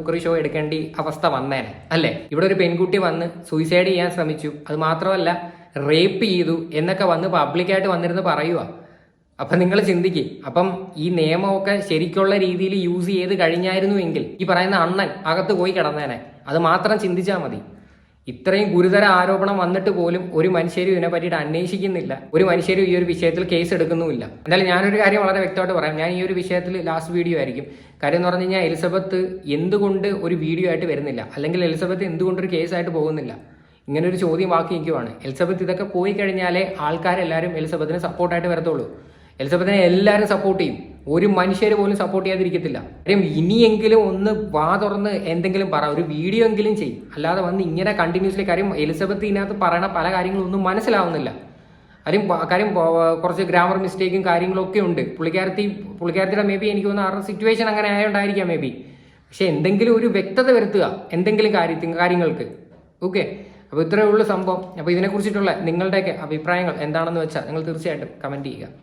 Cookery show എടുക്കേണ്ട അവസ്ഥ വന്നേനെ. അല്ലേ? ഇവിടെ ഒരു പെൺകുട്ടി വന്ന് സൂയിസൈഡ് ചെയ്യാൻ ശ്രമിച്ചു. അത് മാത്രമല്ല റേപ്പ് ചെയ്തു എന്നൊക്കെ വന്ന് പബ്ലിക്കായിട്ട് വന്നിരുന്ന് പറയുക അപ്പം നിങ്ങൾ ചിന്തിക്ക്. അപ്പം ഈ നിയമമൊക്കെ ശരിക്കുള്ള രീതിയിൽ യൂസ് ചെയ്ത് കഴിഞ്ഞായിരുന്നു എങ്കിൽ ഈ പറയുന്ന അണ്ണൻ അകത്ത് പോയി കിടന്നേനെ. അത് മാത്രം ചിന്തിച്ചാൽ മതി. ഇത്രയും ഗുരുതര ആരോപണം വന്നിട്ട് പോലും ഒരു മനുഷ്യരും ഇതിനെ പറ്റിയിട്ട് അന്വേഷിക്കുന്നില്ല. ഒരു മനുഷ്യരും ഈ ഒരു വിഷയത്തിൽ കേസ് എടുക്കുന്നുമില്ല. എന്തായാലും ഞാനൊരു കാര്യം വളരെ വ്യക്തമായിട്ട് പറയാം. ഞാൻ ഈ ഒരു വിഷയത്തിൽ ലാസ്റ്റ് വീഡിയോ ആയിരിക്കും. കാര്യം എന്ന് പറഞ്ഞു കഴിഞ്ഞാൽ എലിസബത്ത് എന്തുകൊണ്ട് ഒരു വീഡിയോ ആയിട്ട് വരുന്നില്ല? അല്ലെങ്കിൽ എലിസബത്ത് എന്തുകൊണ്ട് ഒരു കേസായിട്ട് പോകുന്നില്ല? ഇങ്ങനെ ഒരു ചോദ്യം ബാക്കി നിൽക്കുവാണ്. എലിസബത്ത് ഇതൊക്കെ പോയി കഴിഞ്ഞാലേ ആൾക്കാരെല്ലാവരും എലിസബത്തിന് സപ്പോർട്ടായിട്ട് വരത്തുള്ളൂ. എലിസബത്തിനെ എല്ലാവരും സപ്പോർട്ട് ചെയ്യും. ഒരു മനുഷ്യർ പോലും സപ്പോർട്ട് ചെയ്യാതിരിക്കത്തില്ല. കാര്യം ഇനിയെങ്കിലും ഒന്ന് വാ തുറന്ന് എന്തെങ്കിലും പറ ഒരു വീഡിയോ എങ്കിലും ചെയ്യും അല്ലാതെ വന്ന് ഇങ്ങനെ കണ്ടിന്യൂസ്ലി കാര്യം എലിസബത്ത് ഇതിനകത്ത് പറയണ പല കാര്യങ്ങളും ഒന്നും മനസ്സിലാവുന്നില്ല. കാര്യം കാര്യം കുറച്ച് ഗ്രാമർ മിസ്റ്റേക്കും കാര്യങ്ങളൊക്കെ ഉണ്ട്. പുള്ളിക്കാരത്തി പുള്ളിക്കാരത്തിയുടെ മേ ബി എനിക്ക് തോന്നുന്നു ആരുടെ സിറ്റുവേഷൻ അങ്ങനെ ആയതുകൊണ്ടായിരിക്കാം മേ ബി പക്ഷെ എന്തെങ്കിലും ഒരു വ്യക്തത വരുത്തുക എന്തെങ്കിലും കാര്യത്തിൽ കാര്യങ്ങൾക്ക്. ഓക്കെ അപ്പോൾ ഇത്രയേ ഉള്ളൂ സംഭവം. അപ്പോൾ ഇതിനെക്കുറിച്ചിട്ടുള്ള നിങ്ങളുടെയൊക്കെ അഭിപ്രായങ്ങൾ എന്താണെന്ന് വെച്ചാൽ നിങ്ങൾ തീർച്ചയായിട്ടും കമന്റ് ചെയ്യുക.